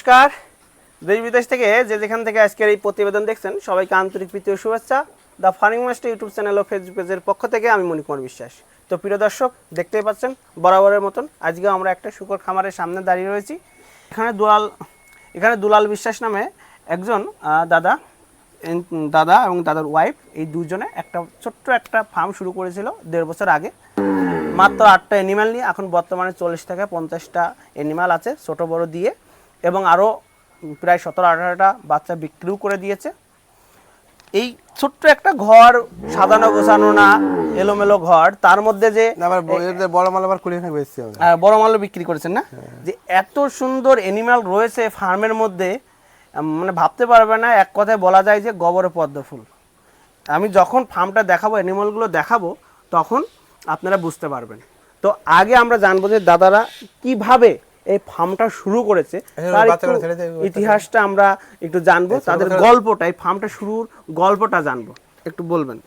নমস্কার। দেশ বিদেশ থেকে যে যেখান থেকে আজকের এই প্রতিবেদন দেখছেন, সবাইকে আন্তরিক প্রীতি শুভেচ্ছা। The farming master YouTube channel O Facebook পেজের পক্ষ থেকে আমি মণিকুমার বিশ্বাস। তো প্রিয় দর্শক, দেখতেই পাচ্ছেন, বরাবরের মতন আজকে আমরা একটা শুকর খামারের সামনে দাঁড়িয়ে রয়েছি। এখানে দুলাল এখানে দুলাল বিশ্বাস নামে একজন দাদা দাদা এবং দাদার ওয়াইফ এই দুজনে একটা ছোট্ট একটা ফার্ম শুরু করেছিল দেড় বছর আগে। মাত্র আটটা অ্যানিমাল নিয়ে, এখন বর্তমানে চল্লিশ থেকে পঞ্চাশটা অ্যানিমাল আছে, ছোট বড় দিয়ে। এবং আরও প্রায় সতেরো আঠারোটা বাচ্চা বিক্রিও করে দিয়েছে। এই ছোট্ট একটা ঘর সাজানো গোছানো না এলোমেলো ঘর তার মধ্যে যে বড় মাল আবার আহ, বড় মালও বিক্রি করেছেন না? যে এত সুন্দর অ্যানিমাল রয়েছে ফার্মের মধ্যে মানে ভাবতে পারবে না এক কথায় বলা যায় যে গবরে পদ্ম ফুল। আমি যখন ফার্মটা দেখাবো অ্যানিমালগুলো দেখাবো তখন আপনারা বুঝতে পারবেন। তো আগে আমরা জানব যে দাদারা কীভাবে এই ফার্মটা শুরু করেছে তার। ইতিহাসটা আমরা একটু জানব তাদের গল্পটা এই ফার্মটা শুরুর গল্পটা জানব। একটু বলবেন।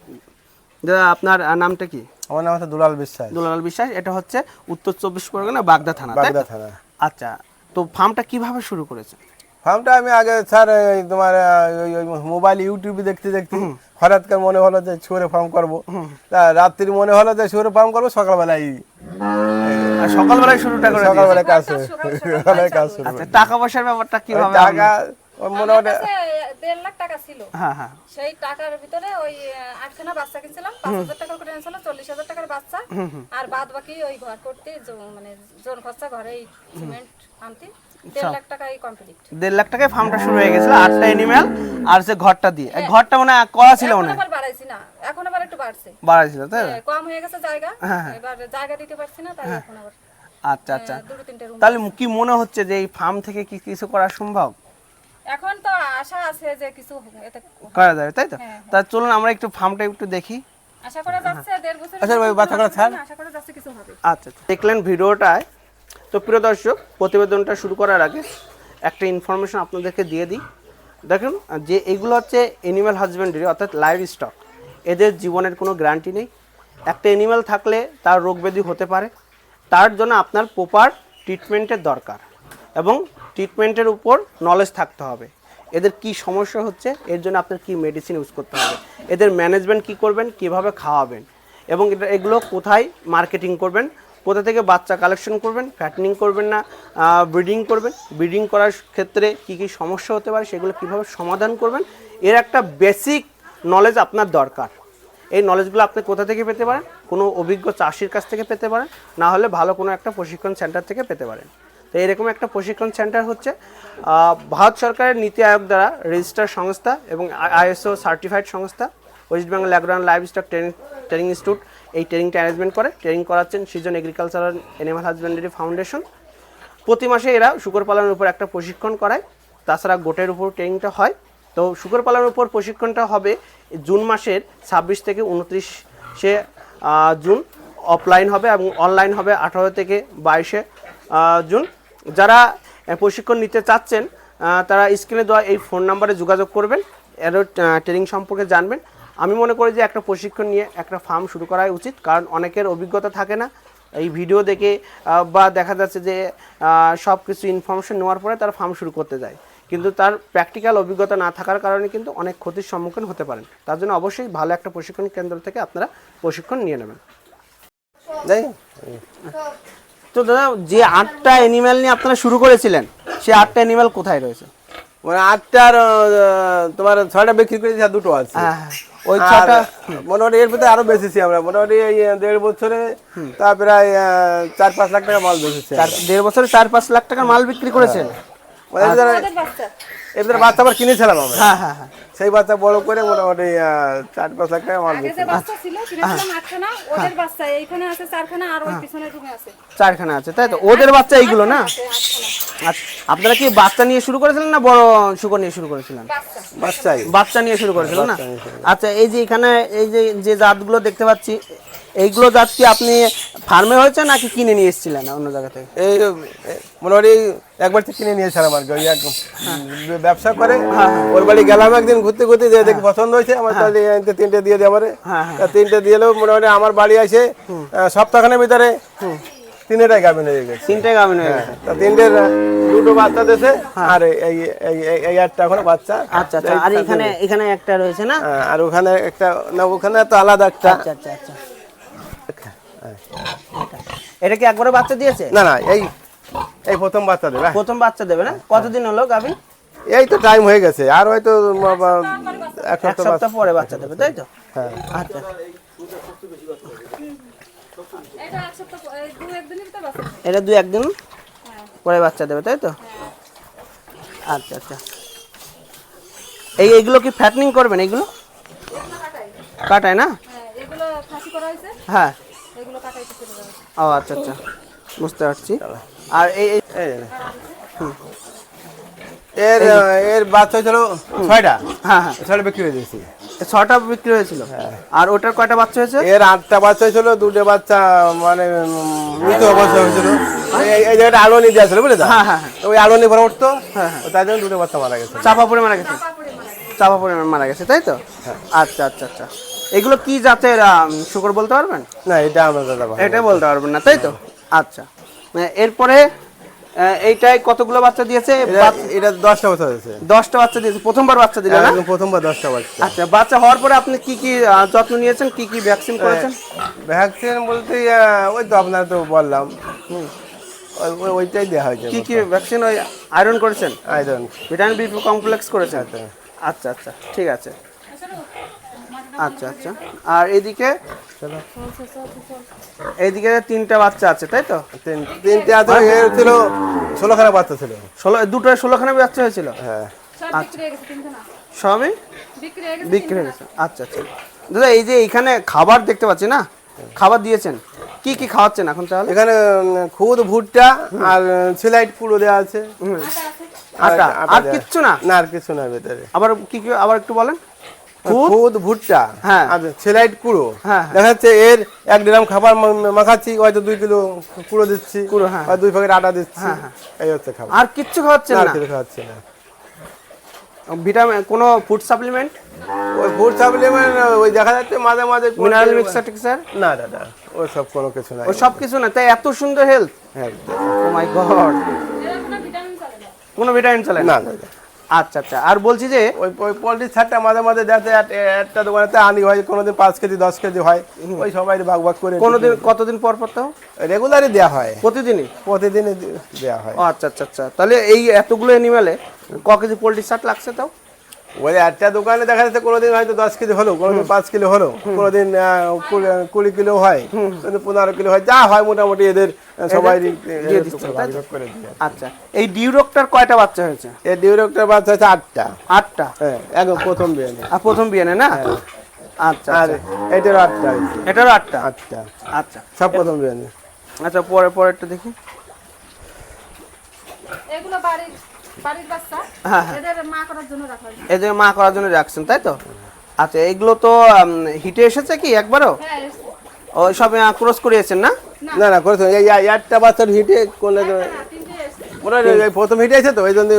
দাদা আপনার নামটা কি? আমার নাম হচ্ছে দুলাল বিশ্বাস। দুলাল বিশ্বাস এটা হচ্ছে উত্তর চব্বিশ পরগনা বাগদা থানা বাগদা থানা। আচ্ছা তো ফার্মটা কীভাবে শুরু করেছে? ফার্মটা আমি আগে স্যার তোমার মোবাইল ইউটিউবে দেখতে দেখতে হঠাৎ করে মনে হলো যে শুয়োরে ফার্ম করব। তা রাত্রি মনে হলো যে শুয়োরে ফার্ম করব সকালবেলায় সকালবেলায় শুরুটা করে সকালবেলায় কাজ শুরু সকালবেলায় কাজ শুরু। আচ্ছা টাকা পয়সার ব্যাপারটা কীভাবে টাকা মোটামুটি দেড় লাখ টাকা ছিল। হ্যাঁ হ্যাঁ। সেই টাকার ভিতরে ওই আটখানা বাচ্চা কিনছিলাম। পাঁচ হাজার টাকা করে এনেছিল চল্লিশ হাজার টাকার বাচ্চা। আর বাদ বাকি ওই ঘর করতে মানে জোন খরচা ঘরে সিমেন্ট আনতে। দেড় লাখ টাকাই কমপ্লিট দেড় লাখ টাকায় ফার্মটা শুরু হয়ে গেছিল আটটা অ্যানিম্যাল আর সে ঘরটা দিয়ে। এই ঘরটা মানে করা ছিল মনে হয় আবার বাড়াইছি না এখন আবার একটু বাড়ছে। বাড়া ছিল তাই কম হয়ে গেছে জায়গা এবার জায়গা দিতে পারছি না তাই এখন আবার আচ্ছা আচ্ছা। তাহলে কি মনে হচ্ছে যে এই ফার্ম থেকে কি কিছু করা সম্ভব? এখন তো আশা আছে যে কিছু করা যাবে তাই তো? হ্যাঁ, তা চলুন আমরা একটু ফার্মটা একটু দেখি। আশা করা যাচ্ছে দেড় বছর আচ্ছা, ওই বাচ্চাগুলো ছাড়। আশা করা যাচ্ছে কিছু হবে। আচ্ছা আচ্ছা। দেখলেন ভিডিওটায়। তো প্রিয় দর্শক প্রতিবেদনটা শুরু করার আগে একটা ইনফরমেশন আপনাদেরকে দিয়ে দিই। দেখুন যে এগুলো হচ্ছে অ্যানিম্যাল হাজবেন্ডারি অর্থাৎ লাইভ স্টক এদের জীবনের কোনো গ্যারান্টি নেই। একটা অ্যানিম্যাল থাকলে তার রোগ ব্যাধি হতে পারে। তার জন্য আপনার প্রপার ট্রিটমেন্টের দরকার এবং ট্রিটমেন্টের উপর নলেজ থাকতে হবে। এদের কি সমস্যা হচ্ছে, এর জন্য আপনার কি মেডিসিন ইউজ করতে হবে, এদের ম্যানেজমেন্ট কি করবেন, কীভাবে খাওয়াবেন এবং এটা, এগুলো কোথায় মার্কেটিং করবেন, কোথা থেকে বাচ্চা কালেকশন করবেন ফ্যাটনিং করবেন না ব্রিডিং করবেন ব্রিডিং করার ক্ষেত্রে কি কি সমস্যা হতে পারে, সেগুলো কীভাবে সমাধান করবেন, এর একটা বেসিক নলেজ আপনার দরকার। এই নলেজগুলো আপনি কোথা থেকে পেতে পারেন? কোনো অভিজ্ঞ চাষির কাছ থেকে পেতে পারেন, না হলে ভালো কোনো একটা প্রশিক্ষণ সেন্টার থেকে পেতে পারেন। তো এরকম একটা প্রশিক্ষণ সেন্টার হচ্ছে ভারত সরকারের নীতি আয়োগ দ্বারা রেজিস্টার সংস্থা এবং আইএসও সার্টিফাইড সংস্থা West Bengal অ্যাগ্রাউন্ড live stock training training institute এই ট্রেনিংটা অ্যারেঞ্জমেন্ট করে। ট্রেনিং করাচ্ছেন season agricultural animal husbandry foundation প্রতি মাসে এরা শুকর পালনের উপর একটা প্রশিক্ষণ করায়, তাছাড়া গোটের উপর ট্রেনিংটা হয়। তো শুকর পালনের উপর প্রশিক্ষণটা হবে জুন মাসের ছাব্বিশ থেকে উনত্রিশে জুন। অফলাইন হবে এবং অনলাইন হবে আঠারো থেকে বাইশে জুন। যারা প্রশিক্ষণ নিতে চাচ্ছেন তারা স্ক্রিনে দেওয়া এই ফোন নাম্বারে যোগাযোগ করবেন, এরও ট্রেনিং সম্পর্কে জানবেন। আমি মনে করি যে একটা প্রশিক্ষণ নিয়ে একটা ফার্ম শুরু করাই উচিত, কারণ অনেকের অভিজ্ঞতা থাকে না। এই ভিডিও দেখে বা দেখা যাচ্ছে যে সব কিছু ইনফরমেশন নেওয়ার পরে তারা ফার্ম শুরু করতে যায়। কিন্তু তার প্র্যাকটিক্যাল অভিজ্ঞতা না থাকার কারণে কিন্তু অনেক ক্ষতির সম্মুখীন হতে পারেন। তার জন্য অবশ্যই ভালো একটা প্রশিক্ষণ কেন্দ্র থেকে আপনারা প্রশিক্ষণ নিয়ে নেবেন। তো দাদা যে আটটা অ্যানিম্যাল নিয়ে আপনারা শুরু করেছিলেন সে আটটা অ্যানিম্যাল কোথায় রয়েছে? মানে আটটার তোমার ছয়টা বিক্রি করেছি আর দুটো আছে। হ্যাঁ হ্যাঁ। ওই ছটা মোটামুটি এর ভিতরে আরও বেশিছি আমরা। মোটামুটি এই দেড় বছরে তা প্রায় চার পাঁচ লাখ টাকা মাল বেশিছি দেড় বছরে চার পাঁচ লাখ টাকার মাল বিক্রি করেছেন? ওদের বাচ্চা। আবার কিনেছিলাম আমরা। হ্যাঁ হ্যাঁ হ্যাঁ। সেই বাচ্চা বড় করে মোটামুটি চার পাঁচ লাখ টাকা মাল আগে বেশি যে বাচ্চা ছিল কিনেছিলাম আটখানা ওদের বাচ্চা এইখানে আছে চারখানা আর ওই পিছনের রুমে আছে। তাই তো? ওদের বাচ্চা এইগুলো না? আচ্ছা, আপনারা কি বাচ্চা নিয়ে শুরু করেছিলেন না বড় শুকর নিয়ে শুরু করেছিলেন? বাচ্চা। বাচ্চাই। বাচ্চা নিয়ে শুরু করেছিলেন না? আচ্ছা এই যে এখানে এই যে যে জাতগুলো দেখতে পাচ্ছি এইগুলো জাত কি আপনি ফার্মে হয়েছে নাকি কিনে নিয়ে এসেছিলেন অন্য জায়গা থেকে? এই মোটামুটি একবার থেকে কিনে আর কি ওই ব্যবসা করে ওর বাড়ি গেলাম একদিন ঘুরতে ঘুরতে যে দেখি পছন্দ হয়েছে আমার তাহলে তিনটে দিয়ে দিয়ে আমারে হ্যাঁ, তিনটে দিয়ে এলো মোটামুটি আমার বাড়ি আসে সপ্তাহখানের ভিতরে তিনটাই গাভিন হয়ে গেছে। তিনটে গাভিন হয়ে গেছে। তা তিনটের দুটো বাচ্চা দিয়েছে আর এই এই- একটা এখনও বাচ্চা। আচ্ছা আচ্ছা। আর এখানে এখানে একটা রয়েছে না? হ্যাঁ, আর ওখানে একটা না ওখানে তো আলাদা একটা। আচ্ছা আচ্ছা আচ্ছা। এটা কি একবারে বাচ্চা দিয়েছে? না না এই এই প্রথম বাচ্চা দেবে। প্রথম বাচ্চা দেবে না? কতদিন হলো গাভিন? এই তো টাইম হয়ে গেছে। আর হয়তো এক সপ্তাহ পরে বাচ্চা দেবে তাই তো? হ্যাঁ। আচ্ছা। এটা দু একদিন পরে বাচ্চা দেবে তাই তো? আচ্ছা আচ্ছা। এই এইগুলো কি ফ্যাটনিং করবেন এইগুলো এগুলো কাটায় না? হ্যাঁ। ও আচ্ছা আচ্ছা। বুঝতে পারছি। আর এই। এর এর বাচ্চা হয়েছিল ছয়টা। হ্যাঁ হ্যাঁ। ছয়টা বিক্রি হয়ে দিয়েছি ছটা বিক্রি হয়েছিল? আর ওটার কয়টা বাচ্চা হয়েছে? এর আটটা বাচ্চা হয়েছিল দুটো বাচ্চা মানে মৃত অবস্থা হয়েছিল। এই- এই জায়গাটা আলোনি দেওয়া ছিল বুঝলে তো? হ্যাঁ হ্যাঁ হ্যাঁ। ওই আলোনি ভরে উঠতো। হ্যাঁ, হ্যাঁ। তার জন্য দুটো বাচ্চা গেছে। মারা গেছে? চাপা পড়ে মারা গেছে। চাপা পড়ে মারা গেছে তাই তো? আচ্ছা আচ্ছা আচ্ছা। এগুলো কি জাতের শুকর বলতে পারবেন? না এটা আমরা দাদা। এটা বলতে পারবেন না তাই তো? আচ্ছা। মানে এরপরে এইটাই কতগুলো বাচ্চা দিয়েছে? এটা- দশটা বছর হয়েছে দশটা বাচ্চা দিয়েছে। প্রথমবার বাচ্চা দিলে না? প্রথমবার দশটা বাচ্চা। আচ্ছা বাচ্চা হওয়ার পরে আপনি কি কি যত্ন নিয়েছেন? কি কি ভ্যাকসিন করেছেন? ভ্যাকসিন বলতে ওই তো আপনার তো বললাম। ওই- ওই- ওইটাই দেওয়া হয়েছে কি কি ভ্যাকসিন ওই আয়রন করেছেন? আইরন ভিটামিন বি কমপ্লেক্স করেছেন? আচ্ছা আচ্ছা ঠিক আছে। আচ্ছা আচ্ছা। আর এদিকে? চলো এইদিকে তিনটা বাচ্চা আছে তাই তো? তিন তিনটে আছে এর ছিল ষোলোখানা বাচ্চা ছিল। ষোলো দুটো ষোলোখানা বাচ্চা হয়েছিল? হ্যাঁ। সব বিক্রি হয়ে গেছে তিনটে না সবই? বিক্রি হয়ে গেছে আচ্ছা আচ্ছা। দাদা এই যে এখানে খাবার দেখতে পাচ্ছি না? খাবার দিয়েছেন। কি কি খাওয়াচ্ছেন এখন তাহলে? এখানে খুদ ভুট্টা আর সিলাইট পুরো দেওয়া আছে। আটা আর। কিচ্ছু না? না আর কিছু না ভেতরে। আবার কি কি আবার একটু বলেন। খুদ? ভুট্টা হ্যাঁ। সেলাইট কুড়ো। হ্যাঁ, হ্যাঁ। দেখা যাচ্ছে এর এক গ্রাম খাবার মাখাচ্ছি হয়তো দুই কিলো কুড়ো দিচ্ছি কুড়ো, হ্যাঁ। দুই প্যাকেট আটা দিচ্ছি। এই হচ্ছে খাবার। আর কিচ্ছু খাওয়াচ্ছেন না না? কিছু খাওয়াচ্ছি না। ভিটামিন কোনো ফুড সাপ্লিমেন্ট ওই ফুড সাপ্লিমেন্ট ওই দেখা যাচ্ছে মাঝে মাঝে মিনারেল মিক্সার টিক্সার না দাদা ওই সব কোনো কিছু নাই। ওই সব কিছু না তাই এত সুন্দর হেলথ হ্যাঁ ও মাই গড কোনো ভিটামিন চলে না। কোনো ভিটামিন চলে না? না দাদা আচ্ছা আচ্ছা। আর বলছি যে ওই ওই পোলট্রির ছাড়টা মাঝে মাঝে দেখতে একটা দোকানেতে আনি হয় কোনোদিন পাঁচ কেজি দশ কেজি হয়। ওই সবাই ভাগ ভাগ করে কোনোদিন কতদিন পর পর তাও? রেগুলারই দেওয়া হয়। প্রতিদিনই? প্রতিদিনই দেওয়া হয়। আচ্ছা আচ্ছা আচ্ছা। তাহলে এই এতগুলো অ্যানিমালে ক কেজি পোল্ট্রি শার্ট লাগছে তাও? ওই একটা দোকানে দেখা যাচ্ছে কোনোদিন হয়তো দশ কেজি হলো কোনোদিন পাঁচ কিলো হলো কোনোদিন আহ, কুড়ি- কিলো হয় পনেরো কিলো হয় যা হয় মোটামুটি এদের সবাই আচ্ছা এই ডিউরকটার কয়টা বাচ্চা হয়েছে? এই ডিউরেক্টর বাচ্চা হচ্ছে আটটা। আটটা? হ্যাঁ একদম প্রথম বিয়ে আর প্রথম বিয়ানে না? আচ্ছা আর আচ্ছা। এটারও আটটা এটারও আটটা? আটটা। আচ্ছা। সব প্রথম বিয়ে আচ্ছা পরে পরেরটা দেখি। এগুলো বাড়ির হ্যাঁ, হ্যাঁ। এদের মা করার জন্য রাখছেন তাই তো? আচ্ছা এগুলো তো হিটে এসেছে কি একবারও? হ্যাঁ ওই সব ক্রস করিয়েছেন না? না। না করেছেন এই এই আটটা বাচ্চার হিটে এই প্রথম হিটে আছে তো? ওই জন্য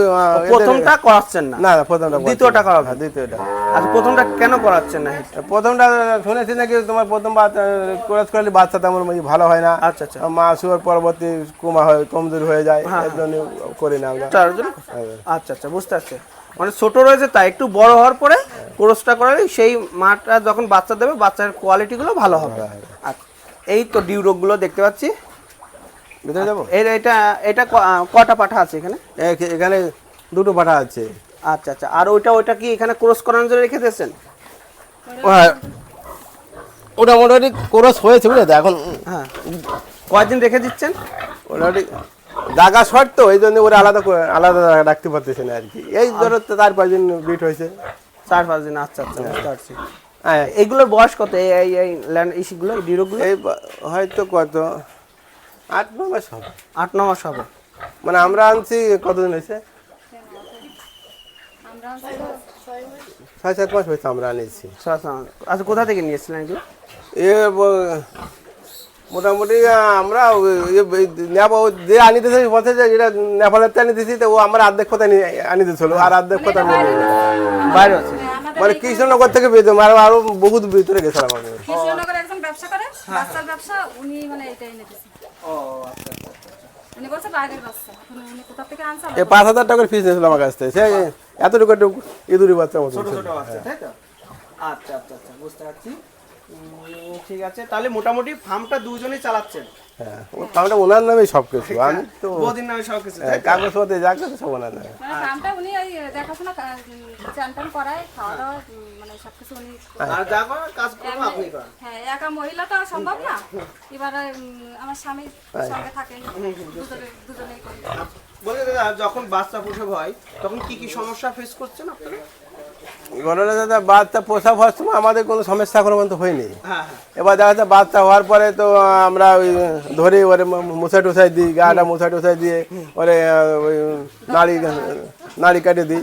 প্রথমটা করাচ্ছেন না। না প্রথমটা দ্বিতীয়টা না। করাবেন। দ্বিতীয়টা। আচ্ছা প্রথমটা কেন করাচ্ছেন না? প্রথমটা শুনেছি নাকি তোমার প্রথম বাচ্চা ক্রস করলে বাচ্চা তেমন মানে ভালো হয় না। আচ্ছা আচ্ছা। মা শুয়ার পরবর্তী কমা হয় কমজোর হয়ে যায় এর জন্য করি না আমরা। তার হ্যাঁ। আচ্ছা আচ্ছা বুঝতে পারছি। মানে ছোট রয়েছে তাই একটু বড় হওয়ার পরে ক্রসটা করালে সেই মাটা যখন বাচ্চা দেবে বাচ্চার কোয়ালিটিগুলো ভালো হবে। আচ্ছা এই তো ডিউ রোগগুলো দেখতে পাচ্ছি। ভিতরে যাব? এর এটা এটা কটা পাঠা আছে এখানে? এখানে দুটো পাঠা আছে। আচ্ছা আচ্ছা। আর ওইটা ওইটা কি এখানে ক্রস করানোর জন্য রেখে দিয়েছেন? হ্যাঁ। ওটা মোটামুটি ক্রস হয়েছে বুঝলে তো? এখন হ্যাঁ। কয়দিন রেখে দিচ্ছেন? মোটামুটি জাগা শর্ট তো এই জন্য ওরা আলাদা আলাদা রাখতে পারতেছে না আর কি। এই ধরো তো চার পাঁচ দিন বিট হয়েছে। চার পাঁচ দিন আচ্ছা আচ্ছা বুঝতে পারছি। হ্যাঁ। এইগুলোর বয়স কত? এই এই এই ল্যান্ড ইসগুলো এই ডিউরোগুলো এই হয়তো কত? আট ন মাস হবে। আট ন মাস হবে। মানে আমরা আনছি কতদিন হয়েছে? ছয় সাত মাস হয়েছে আমরা আনিছি আচ্ছা কোথা থেকে নিয়েছিলেন এগুলো? এ মোটামুটি আমরা যে আনিতেছে বলছে যে এটা নেপালের থেকে আনিতেছি তো ও আমার অর্ধেক কথা আনিতেছিল আর অর্ধেক কথা নিয়ে নিয়ে বাইরে আছে। মানে কৃষ্ণনগর থেকে বেঁধে আরও আরও বহুত ভিতরে গেছিলাম আমি কৃষ্ণনগরে একজন ব্যবসা করে বাচ্চার ব্যবসা উনি মানে এটা এনে দিয়েছে ও আচ্ছা আচ্ছা আচ্ছা। উনি বলছে বাইরের বাচ্চা উনি কোথা থেকে আনছে? এই পাঁচ হাজার টাকার ফিস নিয়েছিল আমার কাছ থেকে। সে এতটুকু একটু ইঁদুরি বাচ্চা মতো ছোট ছোট আছে তাই তো? আচ্ছা আচ্ছা আচ্ছা বুঝতে পারছি। ঠিক আছে তাহলে মোটামুটি ফার্মটা দুজনেই চালাচ্ছেন? হ্যাঁ ওটা ওনার নামে সব কিছু আমি তো বদিন নামে সব কিছু হ্যাঁ, কাগজপত্র যা কিছু সব ওনার নামে। উনি ওই দেখাশোনা চান করায় খাওয়া দাওয়া মানে সবকিছু উনি আর যা করার কাজ করব আপনি করেন। হ্যাঁ একা মহিলা তো আর সম্ভব না। এবারে আমার স্বামীর সঙ্গে থাকে দুজনে দুজনেই করি। বলতে দাদা যখন বাচ্চা প্রসব হয় তখন কি কি সমস্যা ফেস করছেন আপনারা? ঘটনা দাদা বাচ্চা পোষা হওয়ার সময় আমাদের কোনো সমস্যা কোনো মতো হয়নি। হ্যাঁ হ্যাঁ। এবার দেখা যাচ্ছে বাচ্চা হওয়ার পরে তো আমরা ওই ধরে ওরে মশাই টুসাই দিই গাটা মশাই টুসাই দিয়ে ওরে ওই নাড়ি নাড়ি কাটে দিই।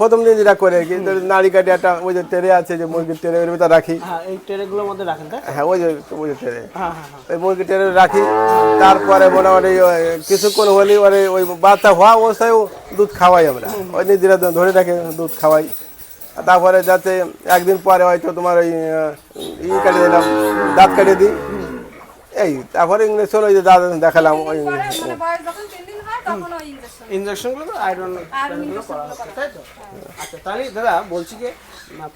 প্রথম দিন যেটা করে কি নাড়ি কাটে একটা ওই যে ট্রেনে আছে যে মুরগির ট্রেনে ওর ভিতরে রাখি। হ্যাঁ এই ট্রেগুলোর মধ্যে রাখেন হ্যাঁ ওই যে ওই যে ট্রেনে হ্যাঁ হ্যাঁ ওই মুরগির ট্রেনে রাখি তারপরে মোটামুটি ওই কিছুক্ষণ হলে ওরে ওই বাচ্চা হওয়া অবস্থায় দুধ খাওয়াই আমরা। ওই নিজেরা ধরে রাখে দুধ খাওয়াই। তারপরে যাতে একদিন পরে হয়তো তোমার ওই ই কাটিয়ে দিলাম দাঁত কাটে দিই। এই তারপরে ইংলিশ ওই যে দাঁত দেখালাম ওই ইনজেকশনগুলো তো আয়রন করা হচ্ছে তাই তো? আচ্ছা তাহলে দাদা বলছি যে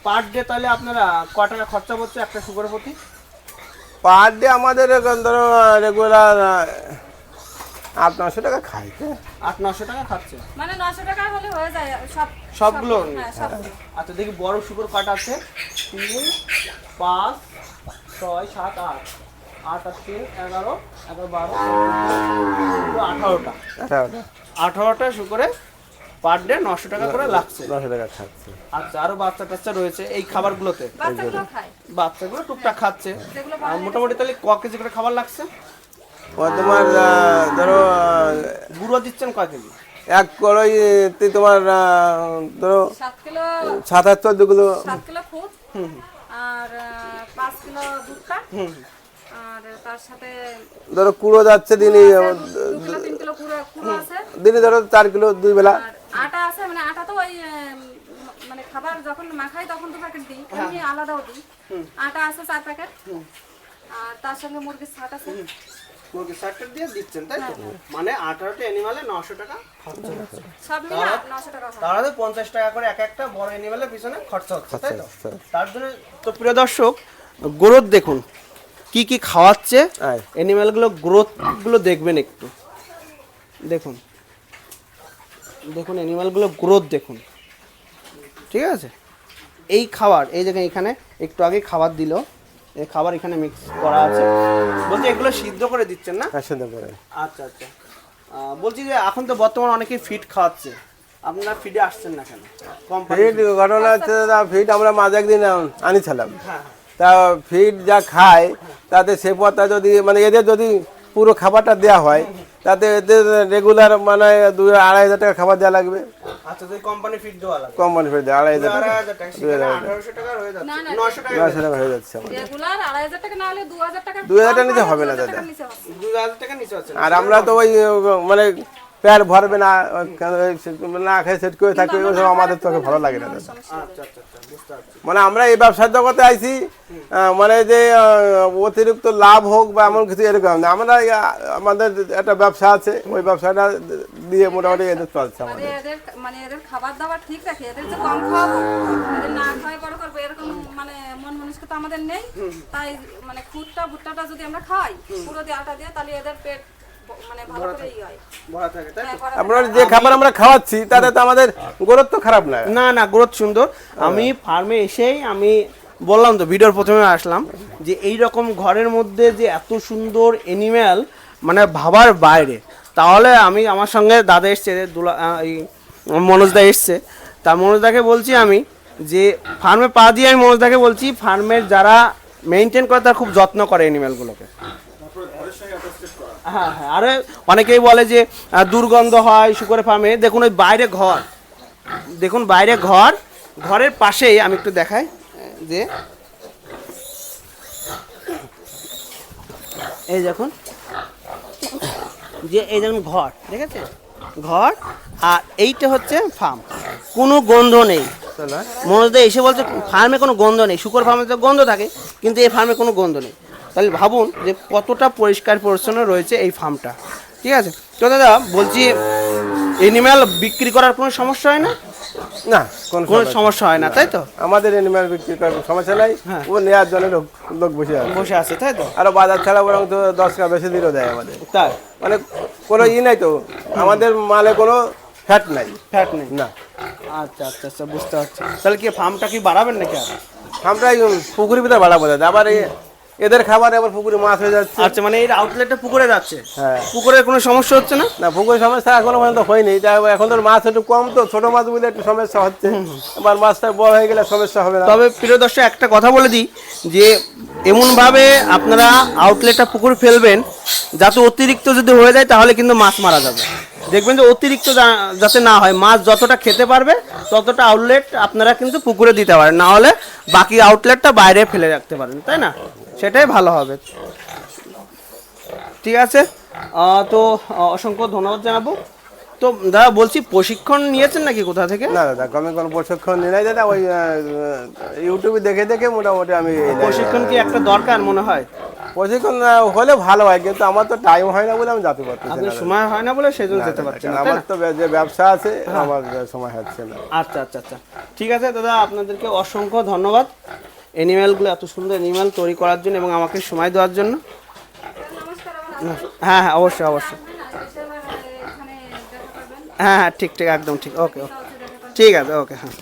পার ডে তাহলে আপনারা ক টাকা খরচা করছে একটা সুগার প্রতি? পার ডে আমাদের এখন ধরো রেগুলার আট নশো টাকা খাইতে আট নশো টাকা খাচ্ছে? মানে নশো টাকা হলে হয়ে যায় সব সবগুলো? হ্যাঁ আচ্ছা দেখি বড় শুকর কটা আছে? তিন পাঁচ ছয় সাত আট। আট আর তিন এগারো এগারো বারো। পুরো আঠারোটা। আঠারোটা আঠারোটা শুকরে পার ডে নশো টাকা করে লাগছে। নশো টাকা খাচ্ছে। আচ্ছা আরও বাচ্চা টাচ্চা রয়েছে এই খাবারগুলোতে। বাচ্চাগুলো টুকটাক খাচ্ছে। আর মোটামুটি তাহলে ক কেজি করে খাবার লাগছে? ও তোমার ধরো গুঁড়ো দিচ্ছেন কয় কেজি? এক কড়াই তোমার ধরো সাত দুগুলো সাত কিলো। খুদ। আর পাঁচ কিলো ভুট্টা আর তার সাথে ধরো কুড়ো যাচ্ছে দিনই দিনই ধরো চার কিলো দুই বেলা। আটা আছে মানে আটা তো ওই মানে খাবার যখন মাখাই তখন তো প্যাকেট দিই এমনি আলাদাও দিই। আটা আছে চার প্যাকেট আর তার সঙ্গে মুরগির ছাট আছে। মুরগি সারটা দিয়ে দিচ্ছেন তাই তো? মানে আঠারোটা অ্যানিমালে নশো টাকা খরচা হচ্ছে। সব মিলে নশো টাকা হয় তাহলে পঞ্চাশ টাকা করে এক একটা বড় অ্যানিমালের পিছনে খরচা হচ্ছে তাই তো? আচ্ছা। তার জন্য তো প্রিয় দর্শক গ্রোথ দেখুন। কি কি খাওয়াচ্ছে। অ্যানিমালগুলো গ্রোথগুলো দেখবেন একটু। দেখুন। দেখুন অ্যানিমালগুলো গ্রোথ দেখুন। ঠিক আছে? এই খাবার এই দেখেন এখানে একটু আগে খাবার দিল। এই খাবার এখানে মিক্স করা আছে। বলছি এগুলো সিদ্ধ করে দিচ্ছেন না? একসাথে করে। আচ্ছা আচ্ছা। বলছি যে এখন তো বর্তমানে অনেকেই ফিট খাওয়াচ্ছে। আপনারা ফিডে আসছেন না কেন? ফিড ঘটনা হচ্ছে ফিড আমরা মাঝে একদিন আনিছিলাম। হ্যাঁ তা ফিড যা খায় তাতে সে পথটা যদি মানে এদের যদি পুরো খাবারটা দেওয়া হয়। তাতে এদের রেগুলার মানে দুই আড়াই হাজার টাকা খাবার দেওয়া লাগবে। আচ্ছা কোম্পানি ফিট দেওয়া লাগে কোম্পানি ফিড দেয় আড়াই হাজার টাকা। হয়ে যাচ্ছে। নশো টাকা হয়ে হাজার টাকা দু হাজার টাকা দু নিচে হবে না দাদা। আর আমরা তো ওই মানে প্যার ভরবে না না খেয়ে সেট করে থাকবে আমাদের তোকে ভালো লাগে না দাদা। আচ্ছা আচ্ছা আচ্ছা। মানে আমরা এই ব্যবসার জগতে আইছি মানে যে অতিরিক্ত লাভ হোক বা এমন কিছু এরকম না। আমরা আমাদের একটা ব্যবসা আছে ওই ব্যবসাটা দিয়ে মোটামুটি এদের চলছে মানে আমাদের। মানে এদের খাবার দাবার ঠিক রাখে এদের যে কম খাওয়াবো এদের না খাওয়াই বড় করব এরকম মানে মন মনস্কতা আমাদের নেই। তাই মানে খুদটা ভুট্টাটা যদি আমরা খাই পুরো দিয়ে আটা দিয়ে তাহলে এদের পেট মানে হয়। হ্যাঁ, আমরা যে খাবার আমরা খাওয়াচ্ছি তাতে তো আমাদের গ্রোথ তো খারাপ না। না না গ্রোথ সুন্দর। আমি ফার্মে এসেই আমি বললাম তো ভিডিওর প্রথমে আসলাম যে এই রকম ঘরের মধ্যে যে এত সুন্দর এনিম্যাল মানে ভাবার বাইরে। তাহলে আমি আমার সঙ্গে দাদা এসছে দুলা এই মনোজদা এসছে। তা মনোজদাকে বলছি আমি যে ফার্মে পা দিয়ে আমি মনোজদাকে বলছি ফার্মের যারা মেনটেন করে তারা খুব যত্ন করে এনিম্যালগুলোকে হ্যাঁ হ্যাঁ। আরে অনেকেই বলে যে দুর্গন্ধ হয় শুকরে ফার্মে দেখুন ওই বাইরে ঘর। দেখুন বাইরে ঘর। ঘরের পাশেই আমি একটু দেখাই যে এই দেখুন যে এই দেখুন ঘর ঠিক আছে? ঘর আর এইটা হচ্ছে ফার্ম। কোনো গন্ধ নেই। মনোজদা এসে বলছে ফার্মে কোনো গন্ধ নেই। শুকর ফার্মে তো গন্ধ থাকে কিন্তু এই ফার্মে কোনো গন্ধ নেই। তাহলে ভাবুন যে কতটা পরিষ্কার পরিচ্ছন্ন রয়েছে এই ফার্মটা। ঠিক আছে? তো দাদা বলছি এনিম্যাল বিক্রি করার কোনো সমস্যা হয় না? না কোন সমস্যা হয় না তাই তো? আমাদের এনিম্যাল বিক্রি করার সমস্যা নাই। হ্যাঁ। ও নেওয়ার জন্য লোক লোক বসে আছে। বসে আছে তাই তো? আরও বাজার ছাড়া বরং তো দশ টাকা বেশি দিলেও দেয় আমাদের। তাই? মানে কোনো ই নাই তো। আমাদের মালে কোনো ফ্যাট নাই। ফ্যাট নেই? না। আচ্ছা আচ্ছা আচ্ছা বুঝতে পারছি। তাহলে কি ফার্মটা কি বাড়াবেন নাকি আর? এই পুকুরের ভিতরে বোঝা যায় আবার এই এদের খাবার আবার পুকুরে মাছ হয়ে যাচ্ছে। আচ্ছা মানে এই আউটলেটটা পুকুরে যাচ্ছে? হ্যাঁ। পুকুরে কোনো সমস্যা হচ্ছে না? না পুকুরের সমস্যা এখনও পর্যন্ত হয়নি। যা এখন তো মাছ একটু কম তো ছোট মাছ বুঝলে একটু সমস্যা হচ্ছে। এবার মাছটা বড় হয়ে গেলে সমস্যা হবে না। তবে প্রিয় দর্শক একটা কথা বলে দিই যে এমনভাবে আপনারা আউটলেটটা পুকুর ফেলবেন যাতে অতিরিক্ত যদি হয়ে যায় তাহলে কিন্তু মাছ মারা যাবে। দেখবেন যে অতিরিক্ত যাতে না হয় মাছ যতটা খেতে পারবে ততটা আউটলেট আপনারা কিন্তু পুকুরে দিতে পারেন। না হলে বাকি আউটলেটটা বাইরে ফেলে রাখতে পারেন তাই না? সেটাই ভালো হবে। ঠিক আছে? তো অসংখ্য ধন্যবাদ জানাব। তো দাদা বলছি প্রশিক্ষণ নিয়েছেন নাকি কোথা থেকে? না দাদা কমে কোনো প্রশিক্ষণ নিয়ে নাই দাদা ওই ইউটিউবে দেখে দেখে মোটামুটি আমি প্রশিক্ষণ কি একটা দরকার মনে হয়? প্রশিক্ষণ হলে ভালো হয় কিন্তু আমার তো টাইম হয় না বলে আমি যেতে আপনার না। সময় হয় না বলে সেজন্য যেতে দাদা। পারছেন না, আমার তো যে ব্যবসা আছে আমার সময় হচ্ছে না। আচ্ছা আচ্ছা আচ্ছা। ঠিক আছে দাদা আপনাদেরকে অসংখ্য ধন্যবাদ। অ্যানিম্যালগুলো এত সুন্দর অ্যানিম্যাল তৈরি করার জন্য এবং আমাকে সময় দেওয়ার জন্য। হ্যাঁ হ্যাঁ অবশ্যই অবশ্যই। হ্যাঁ হ্যাঁ ঠিক ঠিক একদম ঠিক। ওকে ওকে ঠিক আছে ওকে হ্যাঁ।